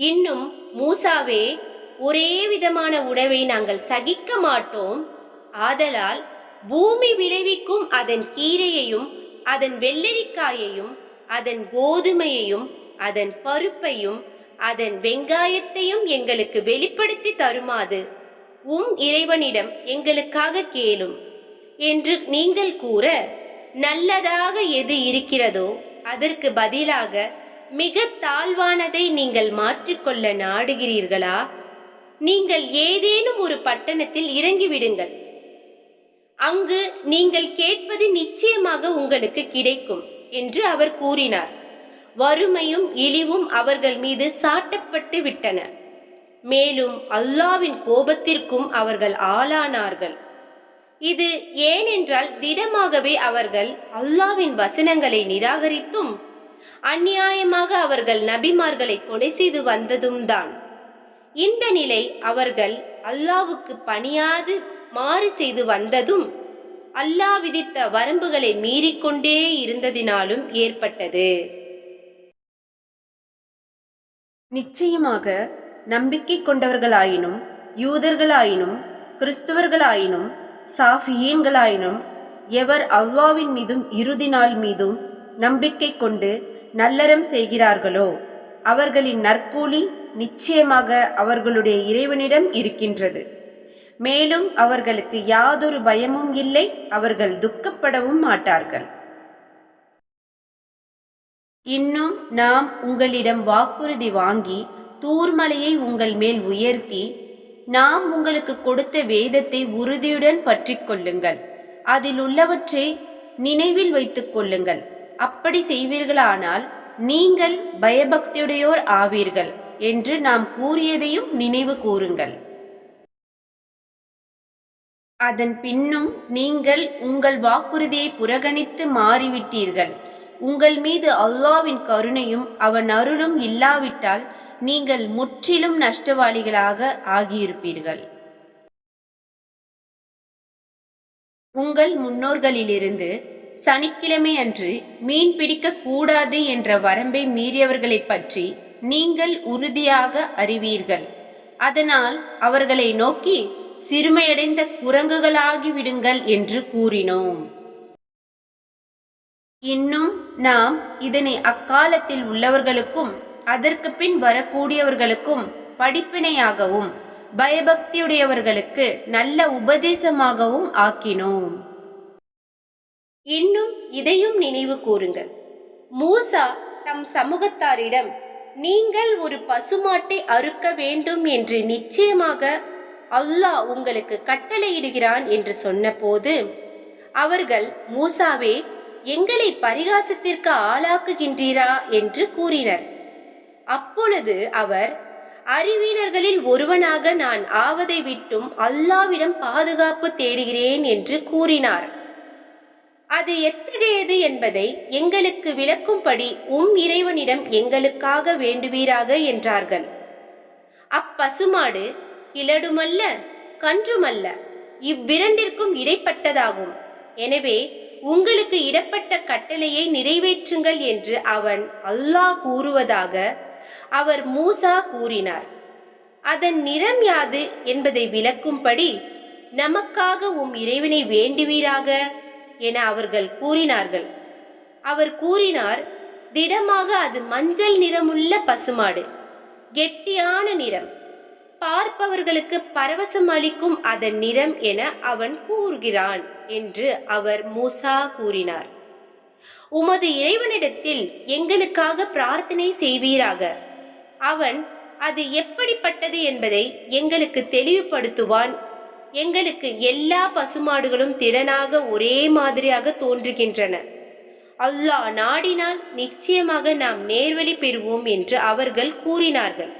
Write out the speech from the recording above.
இன்னும் மூசாவே ஒரே விதமான உணவை நாங்கள் சகிக்க மாட்டோம். ஆதலால் பூமி விளைவிக்கும் அதன் கீரையையும் அதன் வெள்ளரிக்காயையும் அதன் கோதுமையையும் அதன் பருப்பையும் அதன் வெங்காயத்தையும் எங்களுக்கு வெளிப்படுத்தி தருமாது உம் இறைவனிடம் எங்களுக்காக கேளும் என்று நீங்கள் கூற நல்லதாக எது இருக்கிறதோ அதற்கு பதிலாக மிக தாழ்வானதை நீங்கள் மாற்றிக்கொள்ள நாடுகிறீர்களா? நீங்கள் ஏதேனும் ஒரு பட்டணத்தில் இறங்கிவிடுங்கள். அங்கு நீங்கள் கேட்பது நிச்சயமாக உங்களுக்கு கிடைக்கும் என்று அவர் கூறினார். வறுமையும் இழிவும் அவர்கள் மீது சாட்டப்பட்டு விட்டன. மேலும் அல்லாவின் கோபத்திற்கும் அவர்கள் ஆளானார்கள். இது ஏனென்றால் திடமாகவே அவர்கள் அல்லாவின் வசனங்களை நிராகரித்தும் அந்நியாயமாக அவர்கள் நபிமார்களை கொலை செய்து வந்ததும் தான் இந்த நிலை அவர்கள் அல்லாவுக்கு பணியாது மாறு செய்து வந்ததும் அல்லாஹ் விதித்த வரம்புகளை மீறிக்கொண்டே இருந்ததினாலும் ஏற்பட்டது. நிச்சயமாக நம்பிக்கை கொண்டவர்களாயினும் யூதர்களாயினும் கிறிஸ்துவர்களாயினும் சாஃபியன்களாயினும் எவர் அவ்வாவின் மீதும் இறுதி நாள் மீதும் நம்பிக்கை கொண்டு நல்லறம் செய்கிறார்களோ? அவர்களின் நற்கூலி நிச்சயமாக அவர்களுடைய இறைவனிடம் இருக்கின்றது. மேலும் அவர்களுக்கு யாதொரு பயமும் இல்லை அவர்கள் துக்கப்படவும் மாட்டார்கள். இன்னும் நாம் உங்களிடம் வாக்குறுதி வாங்கி தூர்மலையை உங்கள் மேல் உயர்த்தி நாம் உங்களுக்கு கொடுத்த வேதத்தை உறுதியுடன் பற்றி கொள்ளுங்கள். அதில் உள்ளவற்றை நினைவில் வைத்துக் கொள்ளுங்கள். அப்படி செய்வீர்களானால் நீங்கள் பயபக்தியுடையோர் ஆவீர்கள் என்று நாம் கூறியதையும் நினைவு கூறுங்கள். அதன் பின்னும் நீங்கள் உங்கள் வாக்குறுதியை புறக்கணித்து மாறிவிட்டீர்கள். உங்கள் மீது அல்லாவின் கருணையும் அவன் அருளும் இல்லாவிட்டால் நீங்கள் முற்றிலும் நஷ்டவாளிகளாக ஆகியிருப்பீர்கள். உங்கள் முன்னோர்களிலிருந்து சனிக்கிழமை அன்று மீன் பிடிக்கக் கூடாது என்ற வரம்பை மீறியவர்களைப் பற்றி நீங்கள் உறுதியாக அறிவீர்கள். அதனால் அவர்களை நோக்கி சிறுமையடைந்த குரங்குகளாகி விடுங்கள் என்று கூறினோம். இன்னும் நாம் இதனை அக்காலத்தில் உள்ளவர்களுக்கும் அதற்கு பின் வரக்கூடியவர்களுக்கும் படிப்பினையாகவும் பயபக்தியுடையவர்களுக்கு நல்ல உபதேசமாகவும் ஆக்கினோம். இன்னும் இதையும் நினைவு கூறுங்கள். மூசா தம் சமூகத்தாரிடம் நீங்கள் ஒரு பசுமாட்டை அறுக்க வேண்டும் என்று நிச்சயமாக அல்லாஹ் உங்களுக்கு கட்டளையிடுகிறான் என்று சொன்னபோது அவர்கள் மூசாவே எங்களை பரிகாசத்திற்கு ஆளாக்குகின்றீரா? என்று கூறினர். அப்பொழுது அவர் அறிவீனர்களில் ஒருவனாக நான் ஆவதை விட்டும் அல்லாவிடம் பாதுகாப்பு தேடுகிறேன் என்று கூறினார். அது எத்தகையது என்பதை எங்களுக்கு விளக்கும்படி உம் இறைவனிடம் எங்களுக்காக வேண்டுவீராக என்றார்கள். அப்பசுமாடு கிழடுமல்ல கன்றுமல்ல இவ்விரண்டிற்கும் இடைப்பட்டதாகும். எனவே உங்களுக்கு இடப்பட்ட கட்டளையை நிறைவேற்றுங்கள் என்று அவன் அல்லாஹ் கூறுவதாக அவர் மூசா கூறினார். அதன் நிறம் யாது என்பதை விளக்கும்படி நமக்காக உம் இறைவனை வேண்டுவீராக? என அவர்கள் கூறினார்கள். அவர் கூறினார் திடமாக அது மஞ்சள் நிறமுள்ள பசுமாடு கெட்டியான நிறம். பார்ப்பவர்களுக்கு பரவசம் அளிக்கும் அதன் நிறம் என அவன் கூறுகிறான் என்று அவர் மூசா கூறினார். உமது இறைவனிடத்தில் எங்களுக்காக பிரார்த்தனை செய்வீராக. அவன் அது எப்படிப்பட்டது என்பதை எங்களுக்கு தெளிவுபடுத்துவான் எங்களுக்கு எல்லா பசுமாடுகளும் திடனாக ஒரே மாதிரியாக தோன்றுகின்றன. அல்லாஹ் நாடினால் நிச்சயமாக நாம் நேர்வழி பெறுவோம் என்று அவர்கள் கூறினார்கள்.